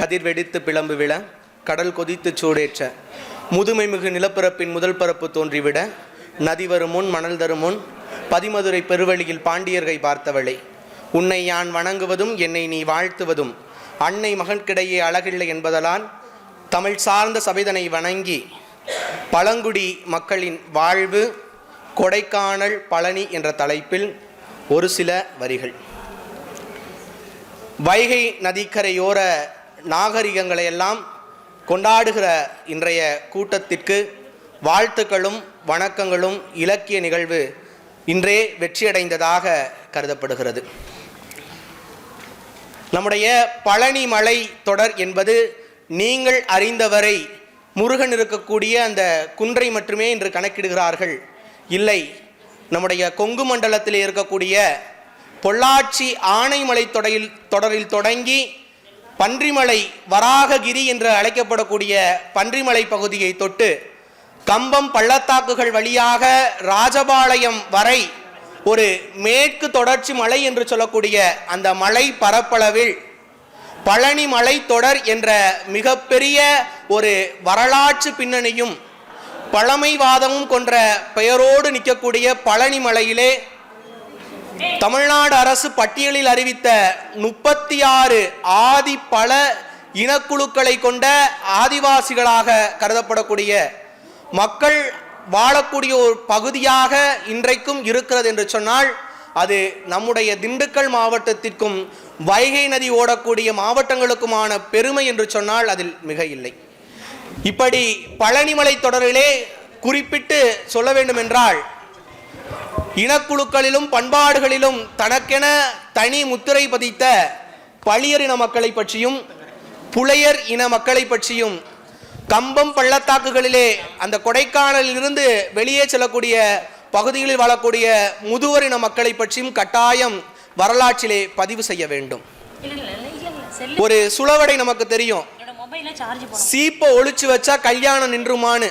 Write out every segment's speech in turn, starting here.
கதிர் வெடித்து பிளம்பு விழ கடல் கொதித்து சூடேற்ற. முதுமை மிகு நிலப்பரப்பின் முதல் பரப்பு தோன்றிவிட நதி வரும் முன் மணல் தரும் முன் பதிமதுரை பெருவழியில் பாண்டியர்கை பார்த்தவளே. உன்னை யான் வணங்குவதும் என்னை நீ வாழ்த்துவதும் அன்னை மகன்கிடையே அழகில்லை என்பதலால் தமிழ் சார்ந்த சபைதனை வணங்கி பழங்குடி மக்களின் வாழ்வு கொடைக்கானல் பழனி என்ற தலைப்பில் ஒரு சில வரிகள். வைகை நதிக்கரையோர நாகரிகங்களை எல்லாம் கொண்டாடுகிற இன்றைய கூட்டத்திற்கு வாழ்த்துக்களும் வணக்கங்களும் இலக்கிய நிகழ்வு இன்றே வெற்றியடைந்ததாக கருதப்படுகிறது. நம்முடைய பழனி மலை தொடர் என்பது நீங்கள் அறிந்தவரை முருகன் இருக்கக்கூடிய அந்த குன்றை மட்டுமே இன்று கணக்கிடுகிறார்கள். இல்லை நம்முடைய கொங்கு மண்டலத்தில் இருக்கக்கூடிய பொள்ளாச்சி ஆனைமலை தொடரில் தொடரில் தொடங்கி பன்றிமலை வராககிரி என்று அழைக்கப்படக்கூடிய பன்றிமலை பகுதியை தொட்டு கம்பம் பள்ளத்தாக்குகள் வழியாக ராஜபாளையம் வரை ஒரு மேற்கு தொடர்ச்சி மலை என்று சொல்லக்கூடிய அந்த மலை பரப்பளவில் பழனி மலை தொடர் என்ற மிகப்பெரிய ஒரு வரலாற்று பின்னணியும் பழமைவாதமும் கொன்ற பெயரோடு நிற்கக்கூடிய பழனி மலையிலே தமிழ்நாடு அரசு பட்டியலில் அறிவித்த முப்பத்தி ஆறு ஆதி பல இனக்குழுக்களை கொண்ட ஆதிவாசிகளாக கருதப்படக்கூடிய மக்கள் வாழக்கூடிய ஒரு பகுதியாக இன்றைக்கும் இருக்கிறது என்று சொன்னால் அது நம்முடைய திண்டுக்கல் மாவட்டத்திற்கும் வைகை நதி ஓடக்கூடிய மாவட்டங்களுக்குமான பெருமை என்று சொன்னால் அதில் மிக இல்லை. இப்படி பழனிமலை தொடரிலே குறிப்பிட்டு சொல்ல வேண்டுமென்றால் இனக்குழுக்களிலும் பண்பாடுகளிலும் தனக்கென தனி முத்திரை பதித்த பளியர் இன மக்களை பற்றியும் புலையர் இன மக்களை பற்றியும் கம்பம் பள்ளத்தாக்குகளிலே அந்த கொடைக்கானலில் இருந்து வெளியே செல்லக்கூடிய பகுதிகளில் வாழக்கூடிய முதுவர் இன மக்களை பற்றியும் கட்டாயம் வரலாற்றிலே பதிவு செய்ய வேண்டும். ஒரு சுளவடை நமக்கு தெரியும். சீப்பை ஒளிச்சு வச்சா கல்யாணம் நின்றுமான்னு.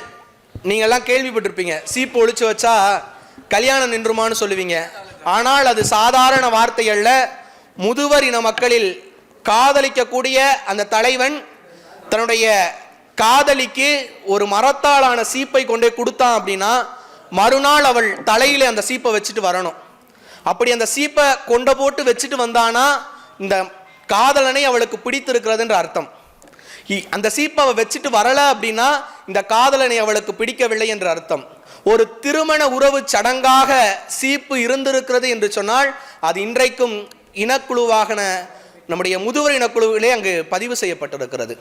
நீங்க எல்லாம் கேள்விப்பட்டிருப்பீங்க. சீப்பை ஒளிச்சு வச்சா கல்யாணம் நின்றுமான்னு சொல்லுவீங்க. ஆனால் அது சாதாரண வார்த்தை அல்ல. முதுவர் இன மக்களில் காதலிக்கக்கூடிய அந்த தலைவன் தன்னுடைய காதலிக்கு ஒரு மரத்தாலான சீப்பை கொண்டே கொடுத்தான் அப்படின்னா மறுநாள் அவள் தலையில அந்த சீப்பை வச்சுட்டு வரணும். அப்படி அந்த சீப்பை கொண்ட போட்டு வச்சுட்டு வந்தானா இந்த காதலனை அவளுக்கு பிடித்திருக்கிறதுன்ற அர்த்தம். அந்த சீப்பை வச்சுட்டு வரல அப்படின்னா இந்த காதலனை அவளுக்கு பிடிக்கவில்லை என்ற அர்த்தம். ஒரு திருமண உறவு சடங்காக சீப்பு இருந்திருக்கிறது என்று சொன்னால் அது இன்றைக்கும் இனக்குழுவாகன நம்முடைய முதுவர் இனக்குழுவிலே அங்கு பதிவு செய்யப்பட்டிருக்கிறது.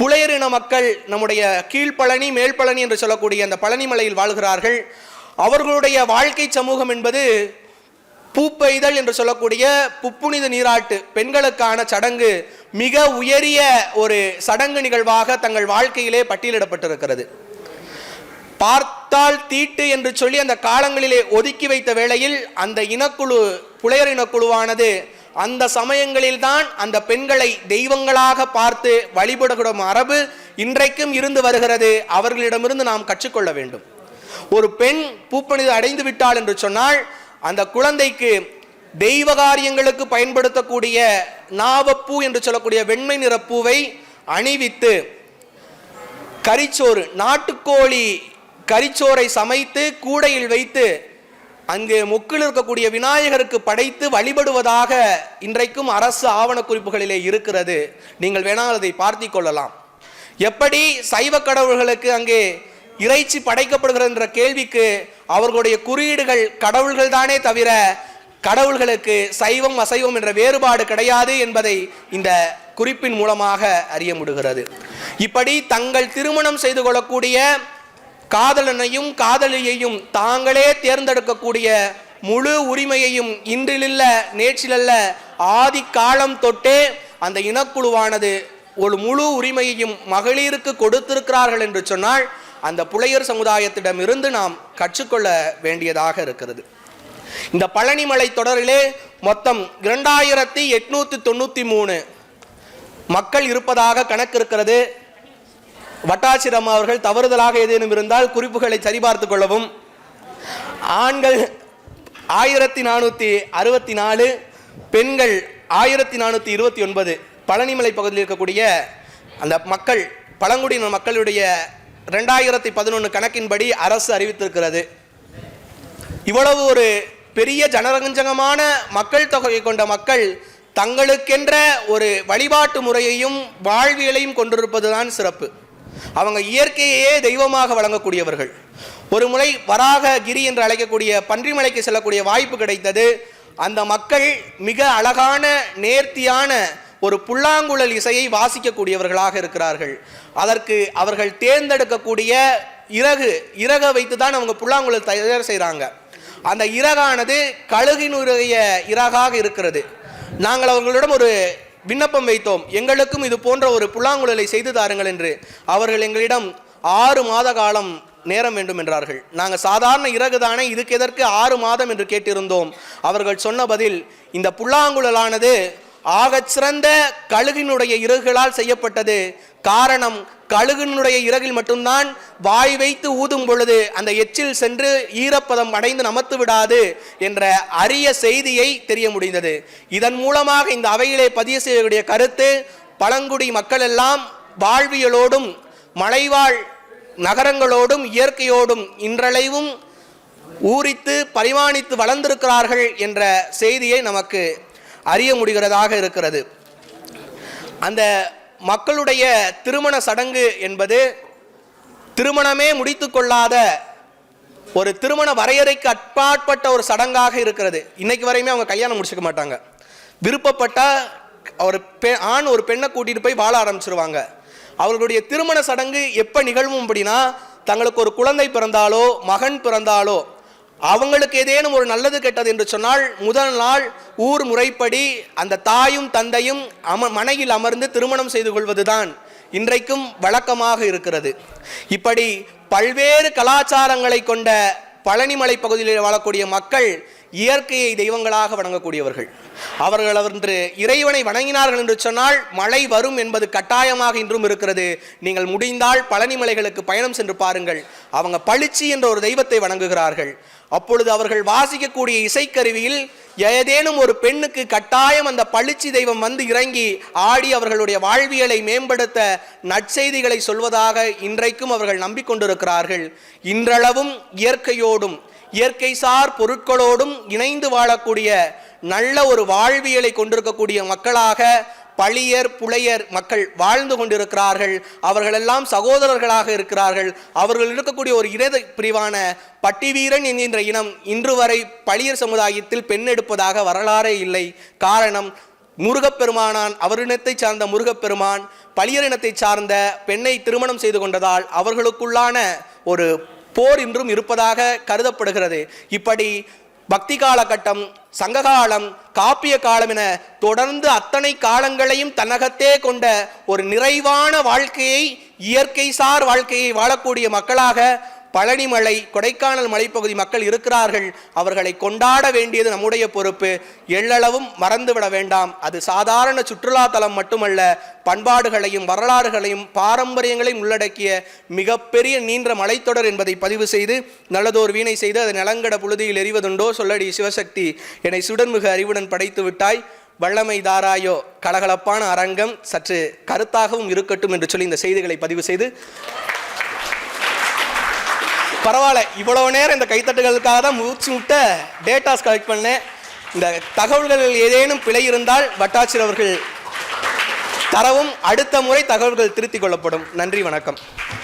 புலையர் இன மக்கள் நம்முடைய கீழ்ப்பழனி மேல்பழனி என்று சொல்லக்கூடிய அந்த பழனி மலையில் வாழ்கிறார்கள். அவர்களுடைய வாழ்க்கை சமூகம் என்பது பூப்பெய்தல் என்று சொல்லக்கூடிய புப்புனித நீராட்டு பெண்களுக்கான சடங்கு மிக உயரிய ஒரு சடங்கு நிகழ்வாக தங்கள் வாழ்க்கையிலே பட்டியலிடப்பட்டிருக்கிறது. பார்த்தால் தீட்டு என்று சொல்லி அந்த காலங்களிலே ஒதுக்கி வைத்த வேளையில் அந்த இனக்குழு புலையர் இனக்குழுவானது அந்த சமயங்களில்தான் அந்த பெண்களை தெய்வங்களாக பார்த்து வழிபடுகிற மரபு இன்றைக்கும் இருந்து வருகிறது. அவர்களிடமிருந்து நாம் கற்றுக்கொள்ள வேண்டும். ஒரு பெண் பூப்பணிது அடைந்து விட்டாள் என்று சொன்னால் அந்த குழந்தைக்கு தெய்வ காரியங்களுக்கு பயன்படுத்தக்கூடிய நாவப்பூ என்று சொல்லக்கூடிய வெண்மை நிறப்பூவை அணிவித்து கரிச்சோறு நாட்டுக்கோழி கரிச்சோரை சமைத்து கூடையில் வைத்து அங்கு முக்கில் இருக்கக்கூடிய விநாயகருக்கு படைத்து வழிபடுவதாக இன்றைக்கும் அரசு ஆவண குறிப்புகளிலே இருக்கிறது. நீங்கள் வேணால் அதை பார்த்தி கொள்ளலாம். எப்படி சைவ கடவுள்களுக்கு அங்கே இறைச்சி படைக்கப்படுகிறது என்ற கேள்விக்கு அவர்களுடைய குறியீடுகள் கடவுள்கள் தானே தவிர கடவுள்களுக்கு சைவம் அசைவம் என்ற வேறுபாடு கிடையாது என்பதை இந்த குறிப்பின் மூலமாக அறிய முடிகிறது. இப்படி தங்கள் திருமணம் செய்து கொள்ளக்கூடிய காதலனையும் காதலியையும் தாங்களே தேர்ந்தெடுக்கக்கூடிய முழு உரிமையையும் இன்றிலில்ல நேற்றிலல்ல ஆதி காலம் தொட்டே அந்த இனக்குழுவானது ஒரு முழு உரிமையையும் மகளிருக்கு கொடுத்திருக்கிறார்கள் என்று சொன்னால் அந்த புலையர் சமுதாயத்திடமிருந்து நாம் கற்றுக்கொள்ள வேண்டியதாக இருக்கிறது. இந்த பழனிமலை தொடரிலே மொத்தம் இரண்டாயிரத்தி எட்நூத்தி தொண்ணூத்தி மூணு மக்கள் இருப்பதாக கணக்கு இருக்கிறது வட்டாசிரம் அவர்கள் தவறுதலாக ஏதேனும் இருந்தால் குறிப்புகளை சரிபார்த்துக் கொள்ளவும். ஆண்கள் ஆயிரத்தி நானூற்றி அறுபத்தி நாலு பெண்கள் ஆயிரத்தி நானூற்றி இருபத்தி ஒன்பது. பழனிமலை பகுதியில் இருக்கக்கூடிய அந்த மக்கள் பழங்குடியின மக்களுடைய ரெண்டாயிரத்தி பதினொன்று கணக்கின்படி அரசு அறிவித்திருக்கிறது. இவ்வளவு ஒரு பெரிய ஜனரஞ்சகமான மக்கள் தொகையை கொண்ட மக்கள் தங்களுக்கென்ற ஒரு வழிபாட்டு முறையையும் வாழ்வியலையும் கொண்டிருப்பதுதான் சிறப்பு. அவங்க இயற்கையே தெய்வமாக வழங்கக்கூடியவர்கள். ஒரு முறை வராக கிரி என்று அழைக்கக்கூடிய பன்றிமலைக்கு செல்லக்கூடிய வாய்ப்பு கிடைத்தது. அந்த மக்கள் மிக அழகான நேர்த்தியான ஒரு புல்லாங்குழல் இசையை வாசிக்கக்கூடியவர்களாக இருக்கிறார்கள். அதற்கு அவர்கள் தேர்ந்தெடுக்கக்கூடிய இறகு இறகை வைத்து தான் அவங்க புல்லாங்குழல் தயார் செய்கிறாங்க அந்த இறகானது கழுகினுடைய இறகாக இருக்கிறது. நாங்கள் அவர்களிடம் ஒரு விண்ணப்பம் வைத்தோம். எங்களுக்கும் இது போன்ற ஒரு புல்லாங்குழலை செய்து தாருங்கள் என்று அவர்கள் எங்களிடம் ஆறு மாத காலம் நேரம் வேண்டும் என்றார்கள். நாங்கள் சாதாரண இறகு தானே இதுக்கு எதற்கு ஆறு மாதம் என்று கேட்டிருந்தோம். அவர்கள் சொன்ன பதில் இந்த புல்லாங்குழலானது ஆகச் சிறந்த கழுகினுடைய இறகுகளால் செய்யப்பட்டது. காரணம் கழுகினுடைய இறகில் மட்டும்தான் வாய் வைத்து ஊதும் பொழுது அந்த எச்சில் சென்று ஈரப்பதம் அடைந்து நமத்து விடாது என்ற அரிய செய்தியை தெரிய முடிந்தது. இதன் மூலமாக இந்த அவையிலே பதிவு செய்யக்கூடிய கருத்து பழங்குடி மக்கள் எல்லாம் வாழ்வியலோடும் மலைவாழ் நகரங்களோடும் இயற்கையோடும் இன்றளவும் ஊறித்து பரிமாணித்து வளர்ந்திருக்கிறார்கள் என்ற செய்தியை நமக்கு அறிய முடிகிறதாக இருக்கிறது. அந்த மக்களுடைய திருமண சடங்கு என்பது திருமணமே முடித்து கொள்ளாத ஒரு திருமண வரையறைக்கு அப்பாற்பட்ட ஒரு சடங்காக இருக்கிறது. இன்னைக்கு வரையுமே அவங்க கல்யாணம் முடிச்சுக்க மாட்டாங்க. விருப்பப்பட்ட ஒரு பெ ஆண் ஒரு பெண்ணை கூட்டிகிட்டு போய் வாழ ஆரம்பிச்சிருவாங்க. அவர்களுடைய திருமண சடங்கு எப்போ நிகழ்வும் அப்படின்னா தங்களுக்கு ஒரு குழந்தை பிறந்தாலோ மகன் பிறந்தாலோ அவங்களுக்கு ஏதேனும் ஒரு நல்லது கெட்டது என்று சொன்னால் முதல் நாள் ஊர் முறைப்படி அந்த தாயும் தந்தையும் அம மனையில் அமர்ந்து திருமணம் செய்து கொள்வதுதான் இன்றைக்கும் வழக்கமாக இருக்கிறது. இப்படி பல்வேறு கலாச்சாரங்களை கொண்ட பழனிமலை பகுதியில் வாழக்கூடிய மக்கள் இயற்கையை தெய்வங்களாக வணங்கக்கூடியவர்கள். அவர்கள் என்று இறைவனை வணங்கினார்கள் என்று சொன்னால் மழை வரும் என்பது கட்டாயமாக இன்றும் இருக்கிறது. நீங்கள் முடிந்தால் பழனிமலைகளுக்கு பயணம் சென்று பாருங்கள். அவங்க பளிச்சி என்ற ஒரு தெய்வத்தை வணங்குகிறார்கள். அப்பொழுது அவர்கள் வாசிக்கக்கூடிய இசைக்கருவியில் ஏதேனும் ஒரு பெண்ணுக்கு கட்டாயம் அந்த பளிச்சி தெய்வம் வந்து இறங்கி ஆடி அவர்களுடைய வாழ்வியலை மேம்படுத்த நற்செய்திகளை சொல்வதாக இன்றைக்கும் அவர்கள் நம்பிக்கொண்டிருக்கிறார்கள். இன்றளவும் இயற்கையோடும் இயற்கை சார் பொருட்களோடும் இணைந்து வாழக்கூடிய நல்ல ஒரு வாழ்வியலை கொண்டிருக்கக்கூடிய மக்களாக பழியர் புலையர் மக்கள் வாழ்ந்து கொண்டிருக்கிறார்கள். அவர்களெல்லாம் சகோதரர்களாக இருக்கிறார்கள். அவர்கள் இருக்கக்கூடிய ஒரு இன பிரிவான பட்டிவீரன் என்கின்ற இனம் இன்று வரை பழியர் சமுதாயத்தில் பெண் எடுப்பதாக வரலாறே இல்லை. காரணம் முருகப்பெருமானான் அவரினத்தை சார்ந்த முருகப்பெருமான் பழியர் இனத்தை சார்ந்த பெண்ணை திருமணம் செய்து கொண்டதால் அவர்களுக்குள்ளான ஒரு போர் இன்றும் இருப்பதாக கருதப்படுகிறது. இப்படி பக்தி காலகட்டம் சங்ககாலம் காப்பிய காலம் என தொடர்ந்து அத்தனை காலங்களையும் தன்னகத்தே கொண்ட ஒரு நிறைவான வாழ்க்கையை இயற்கை சார் வாழ்க்கையை வாழக்கூடிய மக்களாக பழனிமலை கொடைக்கானல் மலைப்பகுதி மக்கள் இருக்கிறார்கள். அவர்களை கொண்டாட வேண்டியது நம்முடைய பொறுப்பு. எள்ளளவும் மறந்துவிட வேண்டாம். அது சாதாரண சுற்றுலா தலம் மட்டுமல்ல பண்பாடுகளையும் வரலாறுகளையும் பாரம்பரியங்களையும் உள்ளடக்கிய மிகப்பெரிய நீண்ட மலைத்தொடர் என்பதை பதிவு செய்து நல்லதோர் வீணை செய்து அது நிலங்கட புழுதியில் எறிவதுண்டோ சொல்லடி சிவசக்தி என்னை சுடன்மிகு அறிவுடன் படைத்து விட்டாய். வல்லமை தாராயோ கலகலப்பான அரங்கம் சற்று கருத்தாகவும் இருக்கட்டும் என்று சொல்லி இந்த செய்திகளை பதிவு செய்து பரவாயில்ல இவ்வளோ நேரம் இந்த கைத்தட்டுகளுக்காக தான் மூச்சு விட்ட டேட்டாஸ் கலெக்ட் பண்ணேன். இந்த தகவல்களில் ஏதேனும் பிழை இருந்தால் வட்டாட்சியர் அவர்கள் தரவும் அடுத்த முறை தகவல்கள் திருத்திக் கொள்ளப்படும். நன்றி வணக்கம்.